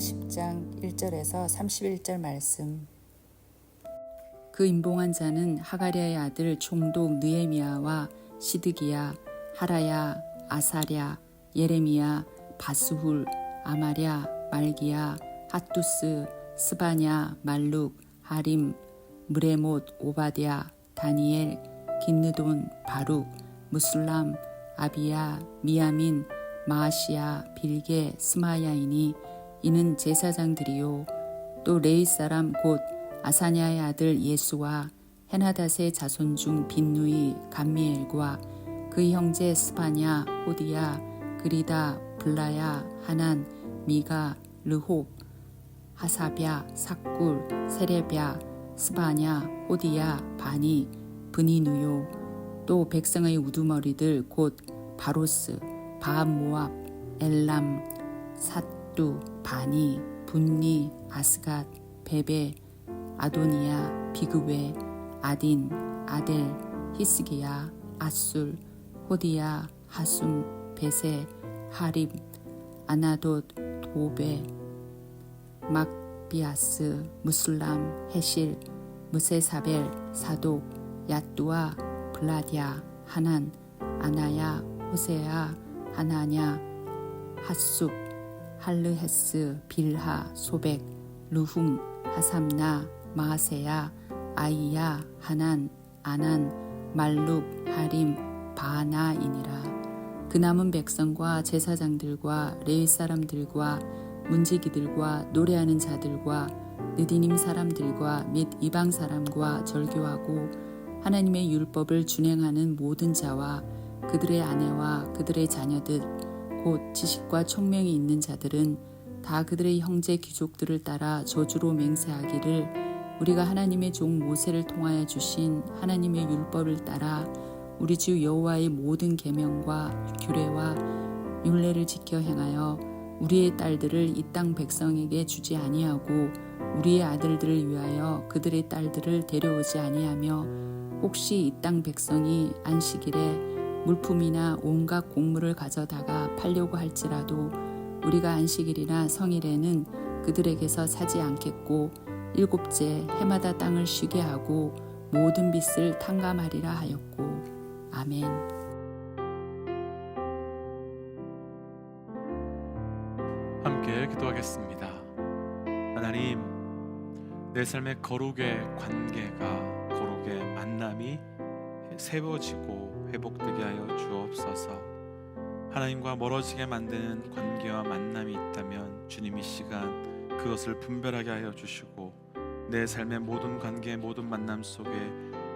느헤미야 10장 1절에서 31절 말씀. 그 임봉한 자는 하가리아의 아들 총독 느헤미야와 시드기야, 하라야, 아사랴, 예레미야, 바스훌, 아마랴, 말기야, 핫두스, 스바냐, 말룩, 하림, 무레못, 오바댜, 다니엘, 긴느돈, 바룩, 무술람, 아비야, 미야민, 마아시야, 빌게, 스마야이니 이는 제사장들이요. 또 레이 사람 곧 아사냐의 아들 예수와 헤나닷의 자손 중 빈누이 감미엘과 그 형제 스바냐, 호디야, 그리다, 블라야, 하난, 미가, 르홉, 하사랴, 삭굴, 세레랴, 스바냐, 호디야, 바니, 브니누요. 또 백성의 우두머리들 곧 바로스, 바암모압, 엘람, 삿 두, 바니, 분니, 아스갓, 베베, 아도니아, 비그웨, 아딘, 아델, 히스기야, 아술, 호디야, 하숨, 베세, 하립, 아나돗, 도베, 막비아스, 무술람, 헤실, 무세사벨, 사독, 야뚜아, 블라디아, 하난, 아나야, 호세야, 하나냐, 핫숲, 할르헤스, 빌하, 소백, 루훔, 하삼나, 마세야, 아이야, 하난, 아난, 말룩, 하림, 바나이니라. 그 남은 백성과 제사장들과 레위 사람들과 문지기들과 노래하는 자들과 느디님 사람들과 및 이방 사람과 절교하고 하나님의 율법을 준행하는 모든 자와 그들의 아내와 그들의 자녀들 곧 지식과 총명이 있는 자들은 다 그들의 형제 귀족들을 따라 저주로 맹세하기를 우리가 하나님의 종 모세를 통하여 주신 하나님의 율법을 따라 우리 주 여호와의 모든 계명과 규례와 율례를 지켜 행하여 우리의 딸들을 이 땅 백성에게 주지 아니하고 우리의 아들들을 위하여 그들의 딸들을 데려오지 아니하며 혹시 이 땅 백성이 안식일에 물품이나 온갖 곡물을 가져다가 팔려고 할지라도 우리가 안식일이나 성일에는 그들에게서 사지 않겠고 일곱째 해마다 땅을 쉬게 하고 모든 빚을 탕감하리라 하였고 아멘. 함께 기도하겠습니다. 하나님, 내 삶의 거룩의 관계가 거룩의 만남이 세워지고 회복되게 하여 주옵소서. 하나님과 멀어지게 만드는 관계와 만남이 있다면 주님 이 시간 그것을 분별하게 하여 주시고 내 삶의 모든 관계 모든 만남 속에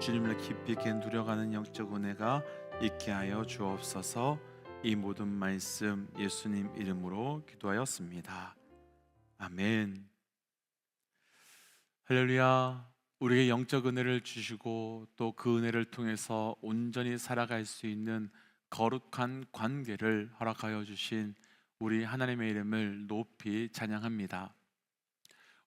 주님을 깊이 있게 누려가는 영적 은혜가 있게 하여 주옵소서. 이 모든 말씀 예수님 이름으로 기도하였습니다. 아멘. 할렐루야. 우리에게 영적 은혜를 주시고 또 그 은혜를 통해서 온전히 살아갈 수 있는 거룩한 관계를 허락하여 주신 우리 하나님의 이름을 높이 찬양합니다.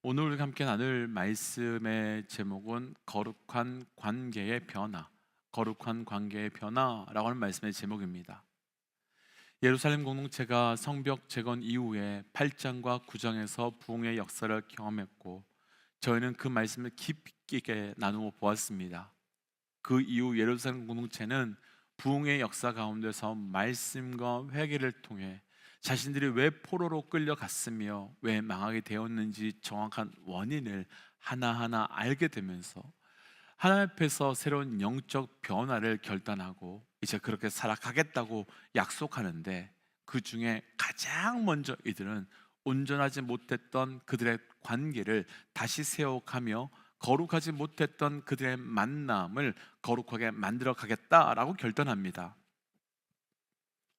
오늘 함께 나눌 말씀의 제목은 거룩한 관계의 변화, 거룩한 관계의 변화라고 하는 말씀의 제목입니다. 예루살렘 공동체가 성벽 재건 이후에 8장과 9장에서 부흥의 역사를 경험했고 저희는 그 말씀을 깊이 있게 나누어 보았습니다. 그 이후 예루살렘 공동체는 부흥의 역사 가운데서 말씀과 회개를 통해 자신들이 왜 포로로 끌려갔으며 왜 망하게 되었는지 정확한 원인을 하나하나 알게 되면서 하나님 앞에서 새로운 영적 변화를 결단하고 이제 그렇게 살아가겠다고 약속하는데 그 중에 가장 먼저 이들은 온전하지 못했던 그들의 관계를 다시 세워가며 거룩하지 못했던 그들의 만남을 거룩하게 만들어 가겠다라고 결단합니다.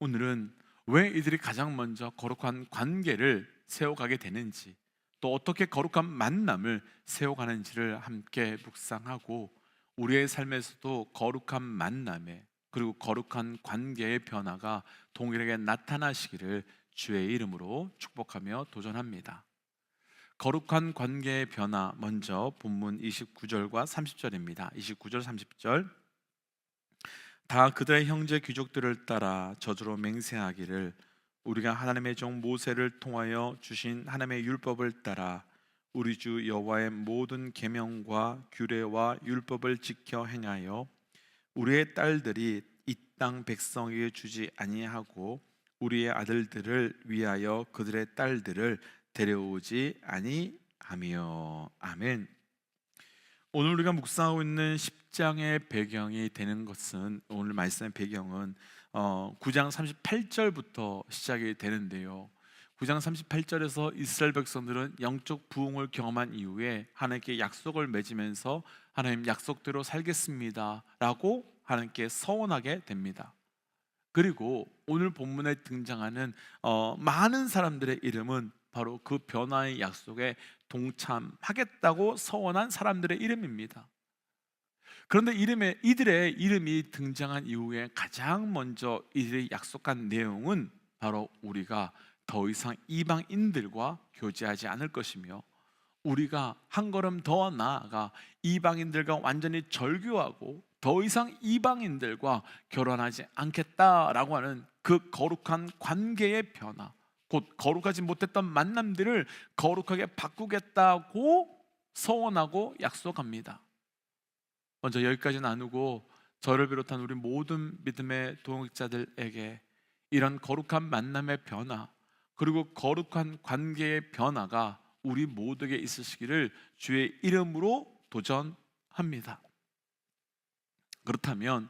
오늘은 왜 이들이 가장 먼저 거룩한 관계를 세워가게 되는지 또 어떻게 거룩한 만남을 세워가는지를 함께 묵상하고 우리의 삶에서도 거룩한 만남에 그리고 거룩한 관계의 변화가 동일하게 나타나시기를 주의 이름으로 축복하며 도전합니다. 거룩한 관계의 변화 먼저 본문 29절과 30절입니다. 29절 30절 다 그들의 형제 귀족들을 따라 저주로 맹세하기를 우리가 하나님의 종 모세를 통하여 주신 하나님의 율법을 따라 우리 주 여호와의 모든 계명과 규례와 율법을 지켜 행하여 우리의 딸들이 이 땅 백성에게 주지 아니하고 우리의 아들들을 위하여 그들의 딸들을 데려오지 아니하며 아멘. 오늘 우리가 묵상하고 있는 10장의 배경이 되는 것은 오늘 말씀의 배경은 어, 9장 38절부터 시작이 되는데요. 9장 38절에서 이스라엘 백성들은 영적 부흥을 경험한 이후에 하나님께 약속을 맺으면서 하나님 약속대로 살겠습니다라고 하나님께 서원하게 됩니다. 그리고 오늘 본문에 등장하는 어, 많은 사람들의 이름은 바로 그 변화의 약속에 동참하겠다고 서원한 사람들의 이름입니다. 그런데 이름에 이들의 이름이 등장한 이후에 가장 먼저 이들이 약속한 내용은 바로 우리가 더 이상 이방인들과 교제하지 않을 것이며 우리가 한 걸음 더 나아가 이방인들과 완전히 절교하고 더 이상 이방인들과 결혼하지 않겠다라고 하는 그 거룩한 관계의 변화, 곧 거룩하지 못했던 만남들을 거룩하게 바꾸겠다고 서원하고 약속합니다. 먼저 여기까지 나누고 저를 비롯한 우리 모든 믿음의 동역자들에게 이런 거룩한 만남의 변화 그리고 거룩한 관계의 변화가 우리 모두에게 있으시기를 주의 이름으로 도전합니다. 그렇다면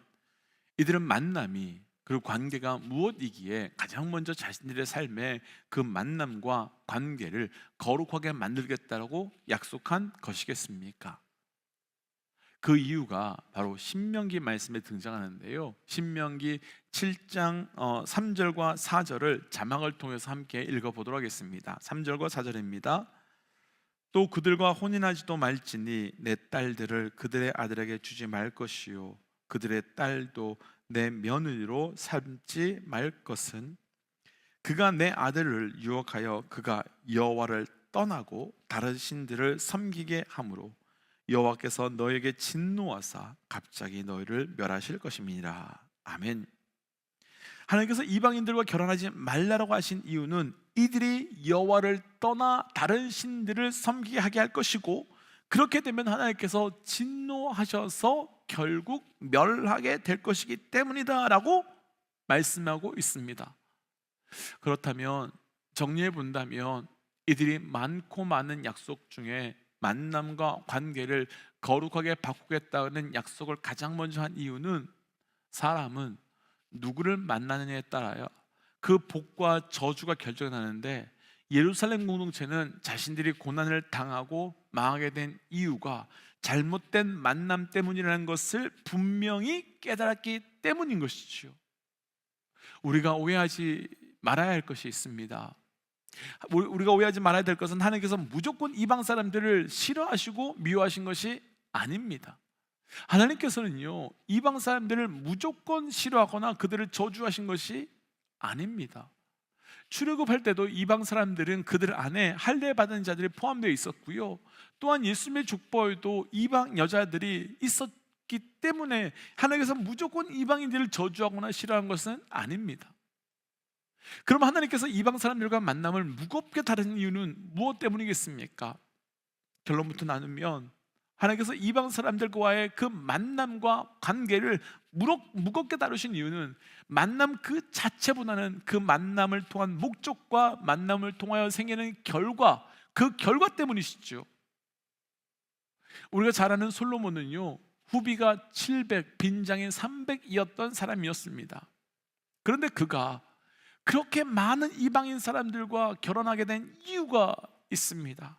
이들은 만남이 그리고 관계가 무엇이기에 가장 먼저 자신들의 삶에 그 만남과 관계를 거룩하게 만들겠다라고 약속한 것이겠습니까? 그 이유가 바로 신명기 말씀에 등장하는데요. 신명기 7장 어, 3절과 4절을 자막을 통해서 함께 읽어 보도록 하겠습니다. 3절과 4절입니다. 또 그들과 혼인하지도 말지니 내 딸들을 그들의 아들에게 주지 말 것이요 그들의 딸도 내 며느리로 삼지 말 것은 그가 내 아들을 유혹하여 그가 여호와를 떠나고 다른 신들을 섬기게 하므로 여호와께서 너에게 진노하사 갑자기 너희를 멸하실 것임이니라. 아멘. 하나님께서 이방인들과 결혼하지 말라라고 하신 이유는 이들이 여호와를 떠나 다른 신들을 섬기게 하게 할 것이고 그렇게 되면 하나님께서 진노하셔서 결국 멸하게 될 것이기 때문이다라고 말씀하고 있습니다. 그렇다면 정리해 본다면 이들이 많고 많은 약속 중에 만남과 관계를 거룩하게 바꾸겠다는 약속을 가장 먼저 한 이유는 사람은 누구를 만나느냐에 따라요. 그 복과 저주가 결정나는데 예루살렘 공동체는 자신들이 고난을 당하고 망하게 된 이유가 잘못된 만남 때문이라는 것을 분명히 깨달았기 때문인 것이지요. 우리가 오해하지 말아야 할 것이 있습니다. 우리- 우리가 오해하지 말아야 될 것은 하나님께서 무조건 이방 사람들을 싫어하시고 미워하신 것이 아닙니다. 하나님께서는요 이방 사람들을 무조건 싫어하거나 그들을 저주하신 것이 아닙니다. 출애굽할 때도 이방 사람들은 그들 안에 할례 받은 자들이 포함되어 있었고요. 또한 예수님의 족보에도 이방 여자들이 있었기 때문에 하나님께서 무조건 이방인들을 저주하거나 싫어한 것은 아닙니다. 그럼 하나님께서 이방 사람들과 만남을 무겁게 다루는 이유는 무엇 때문이겠습니까? 결론부터 나누면 하나님께서 이방 사람들과의 그 만남과 관계를 무겁, 무겁 게 다루신 이유는 만남 그 자체보다는 그 만남을 통한 목적과 만남을 통하여 생기는 결과 그 결과 때문이시죠. 우리가 잘 아는 솔로몬은요 후비가 700 빈장인 300이었던 사람이었습니다. 그런데 그가 그렇게 많은 이방인 사람들과 결혼하게 된 이유가 있습니다.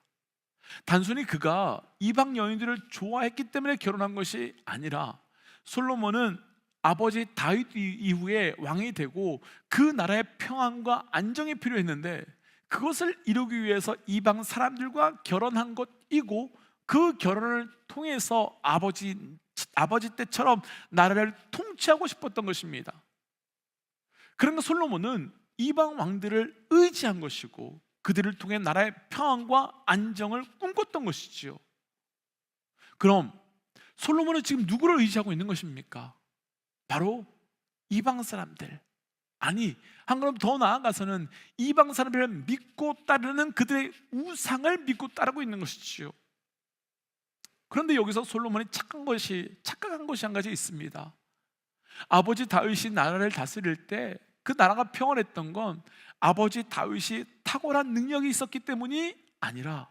단순히 그가 이방 여인들을 좋아했기 때문에 결혼한 것이 아니라 솔로몬은 아버지 다윗 이후에 왕이 되고 그 나라의 평안과 안정이 필요했는데 그것을 이루기 위해서 이방 사람들과 결혼한 것이고 그 결혼을 통해서 아버지 아버지 때처럼 나라를 통치하고 싶었던 것입니다. 그러니까 솔로몬은 이방 왕들을 의지한 것이고 그들을 통해 나라의 평안과 안정을 꿈꿨던 것이지요. 그럼 솔로몬은 지금 누구를 의지하고 있는 것입니까? 바로 이방 사람들, 아니 한 걸음 더 나아가서는 이방 사람들을 믿고 따르는 그들의 우상을 믿고 따르고 있는 것이지요. 그런데 여기서 솔로몬이 착한 것이 착각한 것이 한 가지 있습니다. 아버지 다윗이 나라를 다스릴 때 그 나라가 평안했던 건 아버지 다윗이 탁월한 능력이 있었기 때문이 아니라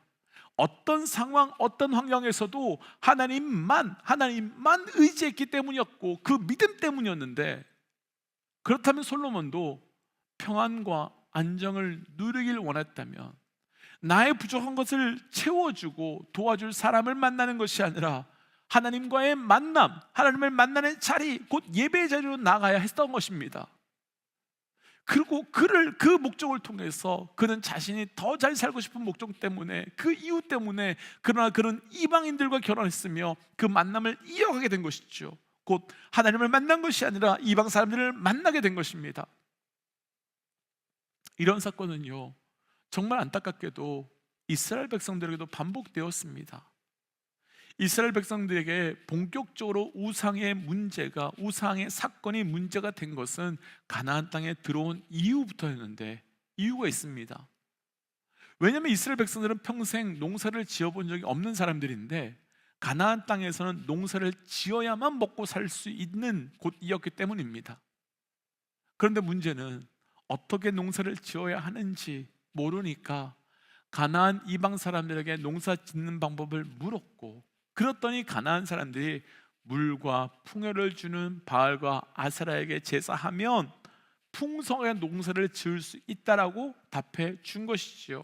어떤 상황, 어떤 환경에서도 하나님만 하나님만 의지했기 때문이었고 그 믿음 때문이었는데 그렇다면 솔로몬도 평안과 안정을 누리길 원했다면 나의 부족한 것을 채워주고 도와줄 사람을 만나는 것이 아니라 하나님과의 만남, 하나님을 만나는 자리, 곧 예배의 자리로 나가야 했던 것입니다. 그리고 그를 그 목적을 통해서 그는 자신이 더 잘 살고 싶은 목적 때문에 그 이유 때문에 그러나 그는 이방인들과 결혼했으며 그 만남을 이어가게 된 것이죠. 곧 하나님을 만난 것이 아니라 이방 사람들을 만나게 된 것입니다. 이런 사건은요, 정말 안타깝게도 이스라엘 백성들에게도 반복되었습니다. 이스라엘 백성들에게 본격적으로 우상의 문제가 우상의 사건이 문제가 된 것은 가나안 땅에 들어온 이후부터였는데 이유가 있습니다. 왜냐하면 이스라엘 백성들은 평생 농사를 지어본 적이 없는 사람들인데 가나안 땅에서는 농사를 지어야만 먹고 살 수 있는 곳이었기 때문입니다. 그런데 문제는 어떻게 농사를 지어야 하는지 모르니까 가나안 이방 사람들에게 농사 짓는 방법을 물었고 그랬더니 가나안 사람들이 물과 풍요를 주는 바알과 아사라에게 제사하면 풍성한 농사를 지을 수 있다라고 답해 준 것이지요.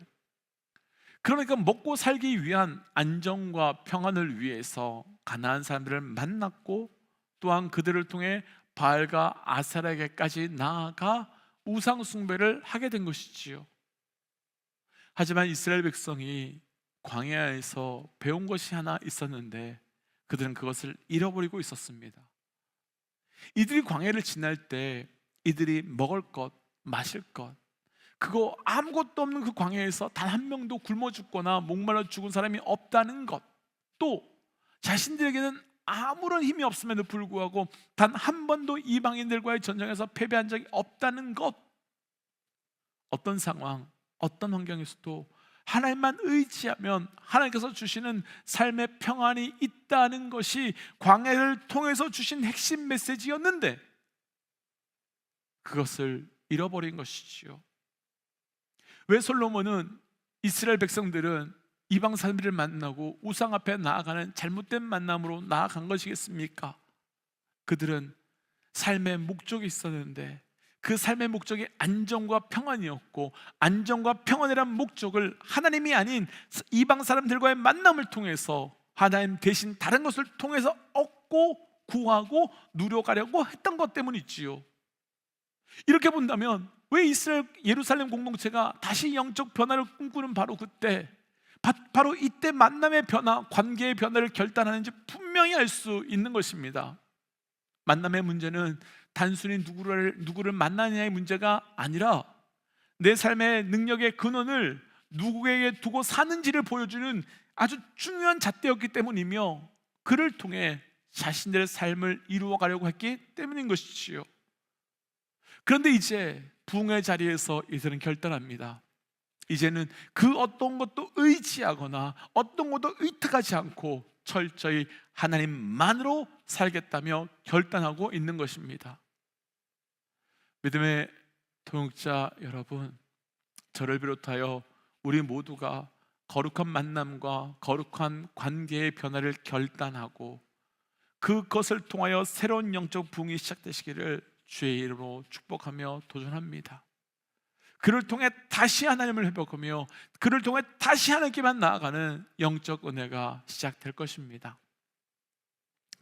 그러니까 먹고 살기 위한 안정과 평안을 위해서 가나안 사람들을 만났고 또한 그들을 통해 바알과 아사라에게까지 나아가 우상 숭배를 하게 된 것이지요. 하지만 이스라엘 백성이 광야에서 배운 것이 하나 있었는데 그들은 그것을 잃어버리고 있었습니다. 이들이 광야를 지날 때 이들이 먹을 것, 마실 것, 그거 아무것도 없는 그 광야에서 단 한 명도 굶어 죽거나 목말라 죽은 사람이 없다는 것, 또 자신들에게는 아무런 힘이 없음에도 불구하고 단 한 번도 이방인들과의 전쟁에서 패배한 적이 없다는 것, 어떤 상황, 어떤 환경에서도 하나님만 의지하면 하나님께서 주시는 삶의 평안이 있다는 것이 광야를 통해서 주신 핵심 메시지였는데 그것을 잃어버린 것이지요. 왜 솔로몬은 이스라엘 백성들은 이방 사람들을 만나고 우상 앞에 나아가는 잘못된 만남으로 나아간 것이겠습니까? 그들은 삶의 목적이 있었는데 그 삶의 목적이 안정과 평안이었고 안정과 평안이란 목적을 하나님이 아닌 이방 사람들과의 만남을 통해서 하나님 대신 다른 것을 통해서 얻고 구하고 누려가려고 했던 것 때문이지요. 이렇게 본다면 왜 이스라엘 예루살렘 공동체가 다시 영적 변화를 꿈꾸는 바로 그때 바, 바로 이때 만남의 변화, 관계의 변화를 결단하는지 분명히 알 수 있는 것입니다. 만남의 문제는 단순히 누구를 누구를 만나느냐의 문제가 아니라 내 삶의 능력의 근원을 누구에게 두고 사는지를 보여주는 아주 중요한 잣대였기 때문이며 그를 통해 자신들의 삶을 이루어 가려고 했기 때문인 것이지요. 그런데 이제 부흥의 자리에서 이들은 결단합니다. 이제는 그 어떤 것도 의지하거나 어떤 것도 의탁하지 않고 철저히 하나님만으로 살겠다며 결단하고 있는 것입니다. 믿음의 동역자 여러분, 저를 비롯하여 우리 모두가 거룩한 만남과 거룩한 관계의 변화를 결단하고 그것을 통하여 새로운 영적 부흥이 시작되시기를 주의 이름으로 축복하며 도전합니다. 그를 통해 다시 하나님을 회복하며 그를 통해 다시 하나님께만 나아가는 영적 은혜가 시작될 것입니다.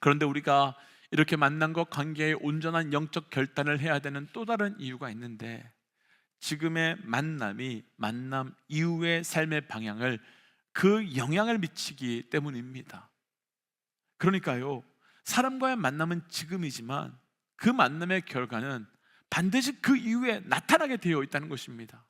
그런데 우리가 이렇게 만남과 관계의 온전한 영적 결단을 해야 되는 또 다른 이유가 있는데 지금의 만남이 만남 이후의 삶의 방향을 그 영향을 미치기 때문입니다. 그러니까요, 사람과의 만남은 지금이지만 그 만남의 결과는 반드시 그 이후에 나타나게 되어 있다는 것입니다.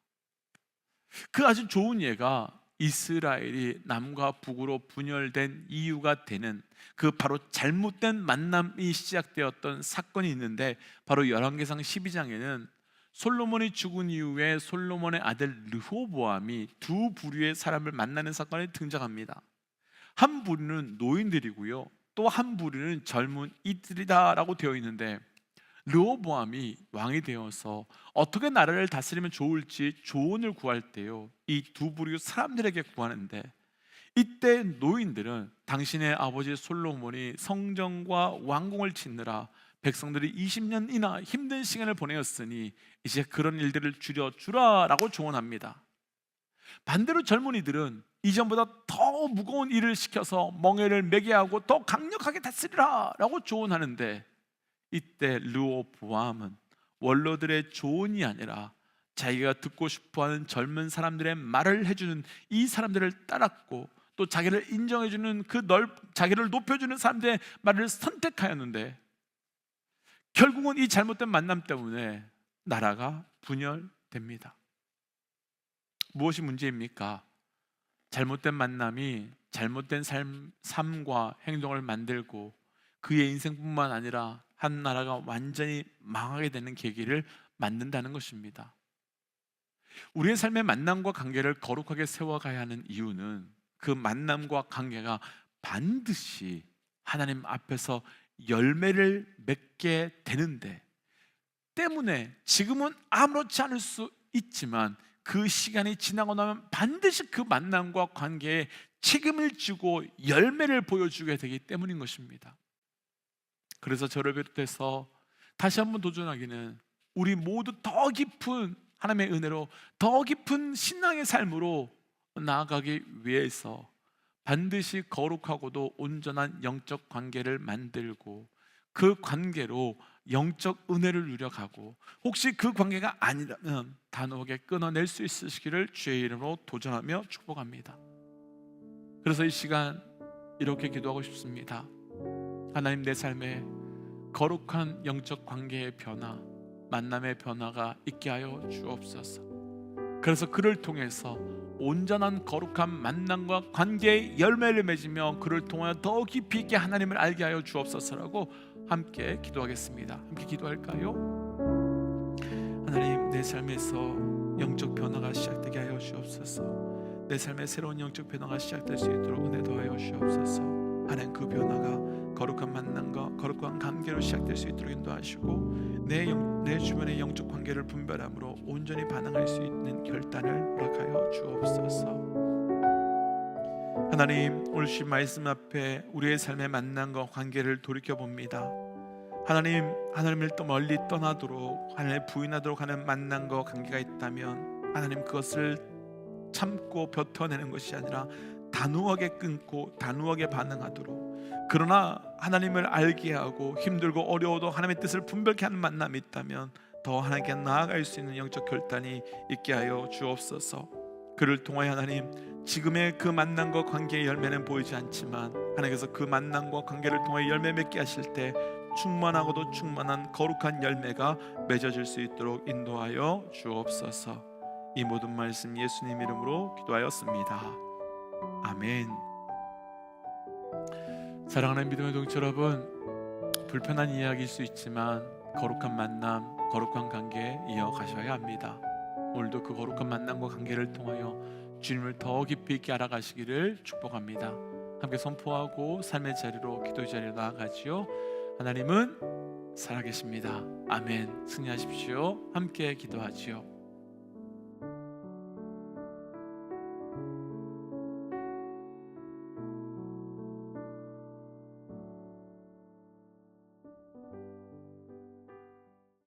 그 아주 좋은 예가 이스라엘이 남과 북으로 분열된 이유가 되는 그 바로 잘못된 만남이 시작되었던 사건이 있는데 바로 열왕기상 12장에는 솔로몬이 죽은 이후에 솔로몬의 아들 르호보암이 두 부류의 사람을 만나는 사건이 등장합니다. 한 부류는 노인들이고요. 또 한 부류는 젊은 이들이다라고 되어 있는데 르호보암이 왕이 되어서 어떻게 나라를 다스리면 좋을지 조언을 구할 때요. 이 두 부류 사람들에게 구하는데 이때 노인들은 당신의 아버지 솔로몬이 성전과 왕궁을 짓느라 백성들이 20년이나 힘든 시간을 보내었으니 이제 그런 일들을 줄여 주라라고 조언합니다. 반대로 젊은이들은 이전보다 더 무거운 일을 시켜서 멍에를 매게 하고 더 강력하게 다스리라라고 조언하는데 이때 르오보암은 원로들의 조언이 아니라 자기가 듣고 싶어하는 젊은 사람들의 말을 해주는 이 사람들을 따랐고 또 자기를 인정해주는 그 넓 자기를 높여주는 사람들의 말을 선택하였는데 결국은 이 잘못된 만남 때문에 나라가 분열됩니다. 무엇이 문제입니까? 잘못된 만남이 잘못된 삶, 삶과 행동을 만들고 그의 인생뿐만 아니라 한 나라가 완전히 망하게 되는 계기를 만든다는 것입니다. 우리의 삶의 만남과 관계를 거룩하게 세워가야 하는 이유는 그 만남과 관계가 반드시 하나님 앞에서 열매를 맺게 되는데 때문에 지금은 아무렇지 않을 수 있지만 그 시간이 지나고 나면 반드시 그 만남과 관계에 책임을 지고 열매를 보여주게 되기 때문인 것입니다. 그래서 저를 비롯해서 다시 한번 도전하기는 우리 모두 더 깊은 하나님의 은혜로 더 깊은 신앙의 삶으로 나아가기 위해서 반드시 거룩하고도 온전한 영적 관계를 만들고 그 관계로 영적 은혜를 누려가고 혹시 그 관계가 아니라면 단호하게 끊어낼 수 있으시기를 주의 이름으로 도전하며 축복합니다. 그래서 이 시간 이렇게 기도하고 싶습니다. 하나님 내 삶에 거룩한 영적 관계의 변화, 만남의 변화가 있게 하여 주옵소서. 그래서 그를 통해서 온전한 거룩한 만남과 관계의 열매를 맺으며 그를 통하여 더 깊이 있게 하나님을 알게 하여 주옵소서라고 함께 기도하겠습니다. 함께 기도할까요? 하나님 내 삶에서 영적 변화가 시작되게 하여 주옵소서. 내 삶에 새로운 영적 변화가 시작될 수 있도록 은혜 더하여 주옵소서. 하나님 그 변화가 거룩한 만남과 거룩한 관계로 시작될 수 있도록 인도하시고 내, 영, 내 주변의 영적 관계를 분별함으로 온전히 반응할 수 있는 결단을 허락하여 주옵소서. 하나님 오늘 말씀 앞에 우리의 삶의 만남과 관계를 돌이켜 봅니다. 하나님 하나님을 또 멀리 떠나도록 하나님을 부인하도록 하는 만남과 관계가 있다면 하나님 그것을 참고 버텨내는 것이 아니라 단호하게 끊고 단호하게 반응하도록 그러나 하나님을 알게 하고 힘들고 어려워도 하나님의 뜻을 분별케 하는 만남이 있다면 더 하나님께 나아갈 수 있는 영적 결단이 있게 하여 주옵소서. 그를 통하여 하나님 지금의 그 만남과 관계의 열매는 보이지 않지만 하나님께서 그 만남과 관계를 통해 열매 맺게 하실 때 충만하고도 충만한 거룩한 열매가 맺어질 수 있도록 인도하여 주옵소서. 이 모든 말씀 예수님 이름으로 기도하였습니다. 아멘. 사랑하는 믿음의 동지 여러분, 불편한 이야기일 수 있지만 거룩한 만남, 거룩한 관계 이어가셔야 합니다. 오늘도 그 거룩한 만남과 관계를 통하여 주님을 더 깊이 있게 알아가시기를 축복합니다. 함께 선포하고 삶의 자리로 기도의 자리로 나아가지요. 하나님은 살아계십니다. 아멘. 승리하십시오. 함께 기도하지요.